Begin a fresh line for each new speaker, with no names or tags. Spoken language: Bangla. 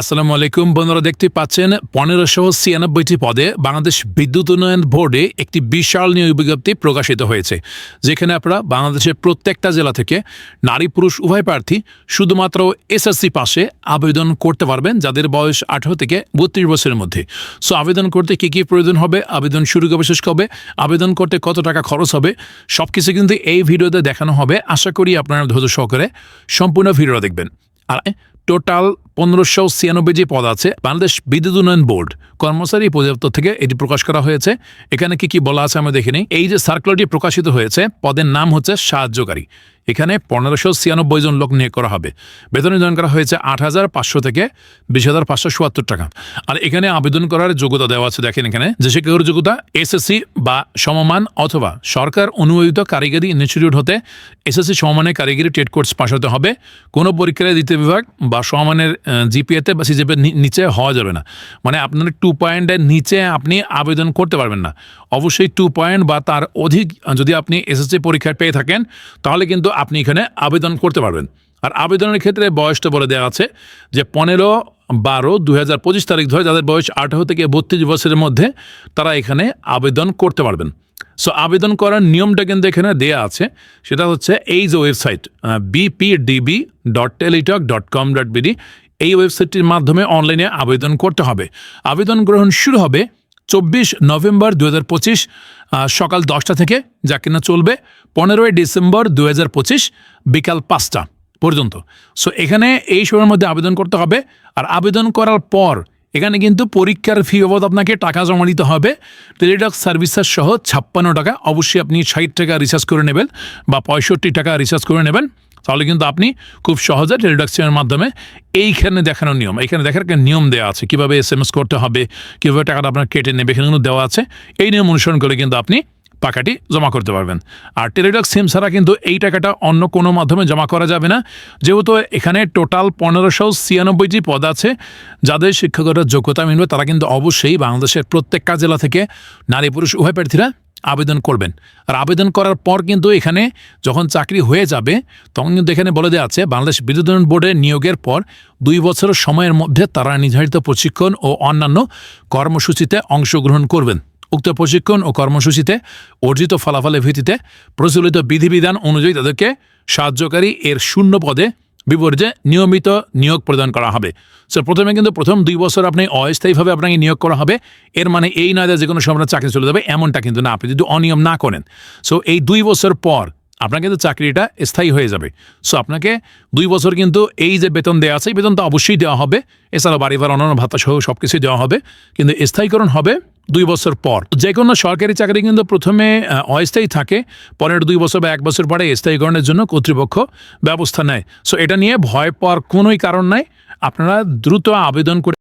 আসসালামু আলাইকুম, বন্ধুরা দেখতে পাচ্ছেন পনেরোশো ছিয়ানব্বইটি পদে বাংলাদেশ বিদ্যুৎ উন্নয়ন বোর্ডে একটি বিশাল নিয়োগ বিজ্ঞপ্তি প্রকাশিত হয়েছে, যেখানে আপনারা বাংলাদেশের প্রত্যেকটা জেলা থেকে নারী পুরুষ উভয় প্রার্থী শুধুমাত্র এসএসসি পাশে আবেদন করতে পারবেন, যাদের বয়স আঠারো থেকে বত্রিশ বছরের মধ্যে। সো আবেদন করতে কী কী প্রয়োজন হবে, আবেদন শুরু কবে, শেষ কবে, আবেদন করতে কত টাকা খরচ হবে সব কিছু কিন্তু এই ভিডিওতে দেখানো হবে। আশা করি আপনারা ধৈর্য সহকারে সম্পূর্ণ ভিডিও দেখবেন। আর টোটাল পনেরোশো ছিয়ানব্বই যে পদ আছে। বাংলাদেশ বিদ্যুৎ উন্নয়ন বোর্ড কর্মচারী পরিদপ্তর থেকে এটি প্রকাশ করা হয়েছে। এখানে কি কি বলা আছে আমরা দেখিনি এই যে সার্কুলারটি প্রকাশিত হয়েছে, পদের নাম হচ্ছে সাহায্যকারী। এখানে পনেরোশো ছিয়ানব্বই জন লোক নিয়োগ করা হবে। বেতন নির্ধারণ করা হয়েছে আট হাজার পাঁচশো থেকে বিশ হাজার পাঁচশো চুয়াত্তর টাকা। আর এখানে আবেদন করার যোগ্যতা দেওয়া আছে, দেখেন এখানে, যে শিক্ষকের যোগ্যতা এসএসসি বা সমমান অথবা সরকার অনুমোদিত কারিগরি ইনস্টিটিউট হতে এসএসসি সমমানের কারিগরি ট্রেড কোর্স পাশ হতে হবে। কোনো পরীক্ষায় দ্বিতীয় বিভাগ বা সমমানের জিপিএতে বা সিজিপিএর নিচে হওয়া যাবে না। মানে আপনার টু পয়েন্টের নিচে আপনি আবেদন করতে পারবেন না। অবশ্যই টু পয়েন্ট বা তার অধিক, যদি আপনি এসএসসি পরীক্ষায় পেয়ে থাকেন, তাহলে কিন্তু আপনি এখানে আবেদন করতে পারবেন। আর আবেদনের ক্ষেত্রে বয়সটা বলে দেওয়া আছে যে পনেরো বারো দু হাজার পঁচিশ তারিখ ধরে যাদের বয়স আঠারো থেকে বত্রিশ বছরের মধ্যে, তারা এখানে আবেদন করতে পারবেন। সো আবেদন করার নিয়মটা কিন্তু এখানে দেয়া আছে। সেটা হচ্ছে এই যে website BPDB dot Teletalk dot com dot BD এই ওয়েবসাইটটির মাধ্যমে অনলাইনে আবেদন করতে হবে। আবেদন গ্রহণ শুরু হবে চব্বিশ নভেম্বর দু হাজার পঁচিশ সকাল দশটা থেকে, যা কিনা চলবে, পনেরোই ডিসেম্বর দু হাজার পঁচিশ, বিকাল পাঁচটা পর্যন্ত। সো এখানে এই সময়ের মধ্যে আবেদন করতে হবে, আর আবেদন করার পর এখানে কিন্তু পরীক্ষার ফি বাবদ আপনাকে টাকা জমা দিতে হবে। টেলিটক সার্ভিসেস সহ ছাপ্পান্ন টাকা, অবশ্যই আপনি ষাট টাকা রিচার্জ করে নেবেন বা পঁয়ষট্টি টাকা রিচার্জ করে নেবেন। তাহলে কিন্তু আপনি খুব সহজে টেলিডক্সিনের মাধ্যমে এইখানে দেখানোর নিয়ম এখানে দেখার একটা নিয়ম দেওয়া আছে। কীভাবে এস এম এস করতে হবে, কীভাবে টাকাটা আপনার কেটে নেবে, এখানে কিন্তু দেওয়া আছে। এই নিয়ম অনুসরণ করে কিন্তু আপনি টাকাটি জমা করতে পারবেন। আর টেলিডক সিম ছাড়া কিন্তু এই টাকাটা অন্য কোনো মাধ্যমে জমা করা যাবে না। যেহেতু এখানে টোটাল পনেরোশো ছিয়ানব্বইটি পদ আছে, যাদের শিক্ষকতার যোগ্যতা মিলবে, তারা কিন্তু অবশ্যই বাংলাদেশের প্রত্যেকটা জেলা থেকে নারী পুরুষ উভয় প্রার্থীরা আবেদন করবেন। আর আবেদন করার পর কিন্তু এখানে যখন চাকরি হয়ে যাবে, তখন কিন্তু এখানে বলে দেওয়া আছে, বাংলাদেশ বিদ্যুৎ বোর্ডের নিয়োগের পর দুই বছরের সময়ের মধ্যে তারা নির্ধারিত প্রশিক্ষণ ও অন্যান্য কর্মসূচিতে অংশগ্রহণ করবেন। উক্ত প্রশিক্ষণ ও কর্মসূচিতে অর্জিত ফলাফলের ভিত্তিতে প্রচলিত বিধিবিধান অনুযায়ী তাদেরকে সাহায্যকারী এর শূন্য পদে বিপরীতে নিয়মিত নিয়োগ প্রদান করা হবে। সো প্রথমে কিন্তু প্রথম দুই বছর আপনি অস্থায়ীভাবে আপনাকে নিয়োগ করা হবে। এর মানে এই নয় যে কোনো সময় চাকরি চলে যাবে, এমনটা কিন্তু না। আপনি যদি অনিয়ম না করেন। সো এই দুই বছর পর আপনার কিন্তু চাকরিটা স্থায়ী হয়ে যাবে। সো আপনাকে দুই বছর কিন্তু এই যে বেতন দেওয়া আছে, এই বেতন তো অবশ্যই দেওয়া হবে। এছাড়া বাড়ি ভাড়া, অন্যান্য ভাতা সহ সব কিছুই দেওয়া হবে। কিন্তু স্থায়ীকরণ হবে দুই বছর পর। যে কোনো সরকারি চাকরি কিন্তু প্রথমে অস্থায়ী থাকে, পরের দুই বছর বা এক বছর পরে স্থায়ীকরণের জন্য কর্তৃপক্ষ ব্যবস্থা নেয়। সো এটা নিয়ে ভয় পাওয়ার কোনোই কারণ নাই। আপনারা দ্রুত আবেদন করে